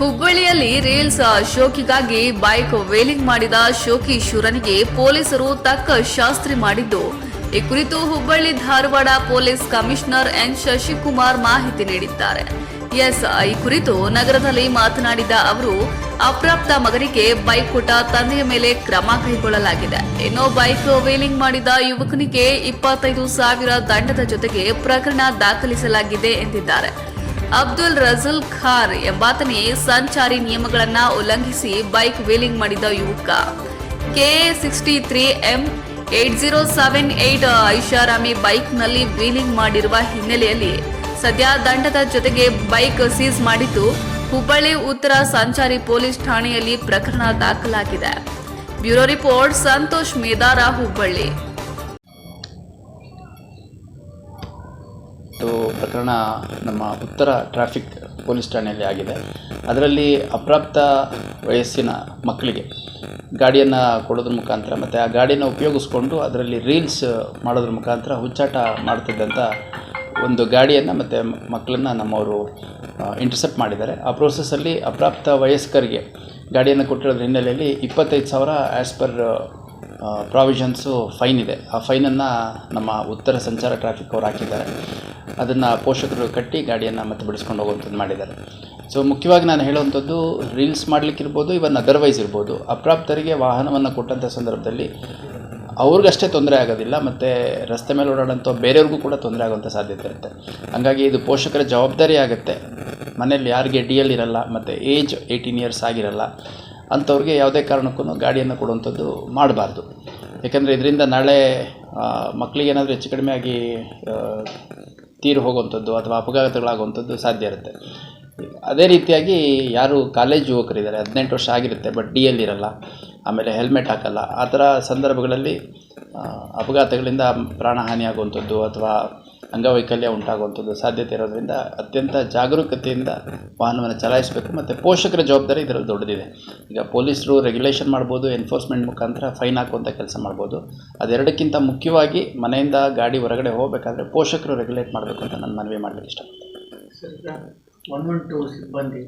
ಹುಬ್ಬಳ್ಳಿಯಲ್ಲಿ reels ಶೋಕಿಗಾಗಿ bike wheeling ಮಾಡಿದ ಶೋಕಿ ಶೂರನಿಗೆ ಪೊಲೀಸರು ತಕ್ಕ ಶಾಸ್ತ್ರಿ ಮಾಡಿದ್ದು. ಈ ಕುರಿತು Hubballi Dharwad police commissioner N Shashikumar ಮಾಹಿತಿ ನೀಡಿದ್ದಾರೆ. ಎಸ್, ಈ ಕುರಿತು ನಗರದಲ್ಲಿ ಮಾತನಾಡಿದ ಅವರು, ಅಪ್ರಾಪ್ತ ಮಗನಿಗೆ ಬೈಕ್ ಕೊಟ್ಟ ತಂದೆಯ ಮೇಲೆ ಕ್ರಮ ಕೈಗೊಳ್ಳಲಾಗಿದೆ. ಇನ್ನು ಬೈಕ್ ವೇಲಿಂಗ್ ಮಾಡಿದ ಯುವಕನಿಗೆ ಇಪ್ಪತ್ತೈದು ಸಾವಿರ ದಂಡದ ಜೊತೆಗೆ ಪ್ರಕರಣ ದಾಖಲಿಸಲಾಗಿದೆ ಎಂದಿದ್ದಾರೆ. ಅಬ್ದುಲ್ ರಜುಲ್ ಖಾರ್ ಎಂಬಾತನೇ ಸಂಚಾರಿ ನಿಯಮಗಳನ್ನ ಉಲ್ಲಂಘಿಸಿ ಬೈಕ್ ವೀಲಿಂಗ್ ಮಾಡಿದ ಯುವಕ. K sixty three M eight zero seven eight ಐಷಾರಾಮಿ ಬೈಕ್ನಲ್ಲಿ ವೀಲಿಂಗ್ ಮಾಡಿರುವ ಹಿನ್ನೆಲೆಯಲ್ಲಿ ಸದ್ಯ ದಂಡದ ಜೊತೆಗೆ ಬೈಕ್ ಸೀಸ್ ಮಾಡಿದ್ದು ಹುಬ್ಬಳ್ಳಿ ಉತ್ತರ ಸಂಚಾರಿ ಪೊಲೀಸ್ ಠಾಣೆಯಲ್ಲಿ ಪ್ರಕರಣ ದಾಖಲಾಗಿದೆ. Bureau report Santosh Medara, Hubballi. ಇದು ಪ್ರಕರಣ ನಮ್ಮ ಉತ್ತರ ಟ್ರಾಫಿಕ್ ಪೊಲೀಸ್ ಠಾಣೆಯಲ್ಲಿ ಆಗಿದೆ. ಅದರಲ್ಲಿ ಅಪ್ರಾಪ್ತ ವಯಸ್ಸಿನ ಮಕ್ಕಳಿಗೆ ಗಾಡಿಯನ್ನು ಕೊಡೋದ್ರ ಮುಖಾಂತರ ಮತ್ತು ಆ ಗಾಡಿಯನ್ನು ಉಪಯೋಗಿಸ್ಕೊಂಡು ಅದರಲ್ಲಿ ರೀಲ್ಸ್ ಮಾಡೋದ್ರ ಮುಖಾಂತರ ಹುಚ್ಚಾಟ ಮಾಡ್ತಿದ್ದಂಥ ಒಂದು ಗಾಡಿಯನ್ನು ಮತ್ತು ಮಕ್ಕಳನ್ನು ನಮ್ಮವರು ಇಂಟರ್ಸೆಪ್ಟ್ ಮಾಡಿದ್ದಾರೆ. ಆ ಪ್ರೋಸೆಸ್ಸಲ್ಲಿ ಅಪ್ರಾಪ್ತ ವಯಸ್ಕರಿಗೆ ಗಾಡಿಯನ್ನು ಕೊಟ್ಟಿರೋದ್ರ ಹಿನ್ನೆಲೆಯಲ್ಲಿ ಇಪ್ಪತ್ತೈದು ಸಾವಿರ ಆ್ಯಸ್ ಪರ್ ಪ್ರಾವಿಷನ್ಸು ಫೈನ್ ಇದೆ. ಆ ಫೈನನ್ನು ನಮ್ಮ ಉತ್ತರ ಸಂಚಾರ ಟ್ರಾಫಿಕ್ ಅವ್ರು ಹಾಕಿದ್ದಾರೆ. ಅದನ್ನು ಪೋಷಕರು ಕಟ್ಟಿ ಗಾಡಿಯನ್ನು ಮತ್ತೆ ಬಿಡಿಸ್ಕೊಂಡು ಹೋಗುವಂಥದ್ದು ಮಾಡಿದ್ದಾರೆ. ಸೊ ಮುಖ್ಯವಾಗಿ ನಾನು ಹೇಳುವಂಥದ್ದು ರೀಲ್ಸ್ ಮಾಡಲಿಕ್ಕಿರ್ಬೋದು ಇವನ್ ಅದರ್ವೈಸ್ ಇರ್ಬೋದು, ಅಪ್ರಾಪ್ತರಿಗೆ ವಾಹನವನ್ನು ಕೊಟ್ಟಂಥ ಸಂದರ್ಭದಲ್ಲಿ ಅವ್ರಿಗಷ್ಟೇ ತೊಂದರೆ ಆಗೋದಿಲ್ಲ, ಮತ್ತು ರಸ್ತೆ ಮೇಲೆ ಓಡಾಡೋಂಥ ಬೇರೆಯವ್ರಿಗೂ ಕೂಡ ತೊಂದರೆ ಆಗುವಂಥ ಸಾಧ್ಯತೆ ಇರುತ್ತೆ. ಹಾಗಾಗಿ ಇದು ಪೋಷಕರ ಜವಾಬ್ದಾರಿ ಆಗುತ್ತೆ. ಮನೇಲಿ ಯಾರಿಗೆ ಡಿ ಎಲ್ ಇರಲ್ಲ, ಮತ್ತು ಏಜ್ ಏಯ್ಟೀನ್ ಇಯರ್ಸ್ ಆಗಿರಲ್ಲ ಅಂಥವ್ರಿಗೆ ಯಾವುದೇ ಕಾರಣಕ್ಕೂ ಗಾಡಿಯನ್ನು ಕೊಡುವಂಥದ್ದು ಮಾಡಬಾರ್ದು. ಯಾಕೆಂದರೆ ಇದರಿಂದ ನಾಳೆ ಮಕ್ಕಳಿಗೆ ಏನಾದರೂ ಹೆಚ್ಚು ಕಡಿಮೆ ಆಗಿ ತೀರು ಹೋಗುವಂಥದ್ದು ಅಥವಾ ಅಪಘಾತಗಳಾಗುವಂಥದ್ದು ಸಾಧ್ಯ ಇರುತ್ತೆ. ಅದೇ ರೀತಿಯಾಗಿ ಯಾರು ಕಾಲೇಜ್ ಯುವಕರಿದ್ದಾರೆ, ಹದಿನೆಂಟು ವರ್ಷ ಆಗಿರುತ್ತೆ, ಬಟ್ ಡಿ ಎಲ್ ಆಮೇಲೆ ಹೆಲ್ಮೆಟ್ ಹಾಕಲ್ಲ, ಆ ಥರ ಸಂದರ್ಭಗಳಲ್ಲಿ ಅಪಘಾತಗಳಿಂದ ಪ್ರಾಣಹಾನಿ ಆಗುವಂಥದ್ದು ಅಥವಾ ಅಂಗವೈಕಲ್ಯ ಉಂಟಾಗುವಂಥದ್ದು ಸಾಧ್ಯತೆ ಇರೋದ್ರಿಂದ ಅತ್ಯಂತ ಜಾಗರೂಕತೆಯಿಂದ ವಾಹನವನ್ನು ಚಲಾಯಿಸಬೇಕು ಮತ್ತು ಪೋಷಕರ ಜವಾಬ್ದಾರಿ ಇದರಲ್ಲಿ ದೊಡ್ಡದಿದೆ. ಈಗ ಪೊಲೀಸರು ರೆಗ್ಯುಲೇಷನ್ ಮಾಡ್ಬೋದು ಎನ್ಫೋರ್ಸ್ಮೆಂಟ್ ಮುಖಾಂತರ ಫೈನ್ ಹಾಕುವಂಥ ಕೆಲಸ ಮಾಡ್ಬೋದು. ಅದೆರಡಕ್ಕಿಂತ ಮುಖ್ಯವಾಗಿ ಮನೆಯಿಂದ ಗಾಡಿ ಹೊರಗಡೆ ಹೋಗಬೇಕಾದ್ರೆ ಪೋಷಕರು ರೆಗ್ಯುಲೇಟ್ ಮಾಡಬೇಕು ಅಂತ ನಾನು ಮನವಿ ಮಾಡಲಿಕ್ಕೆ ಇಷ್ಟಪಡ್ತೀನಿ. ಒನ್ ಸಿಬ್ಬಂದಿ.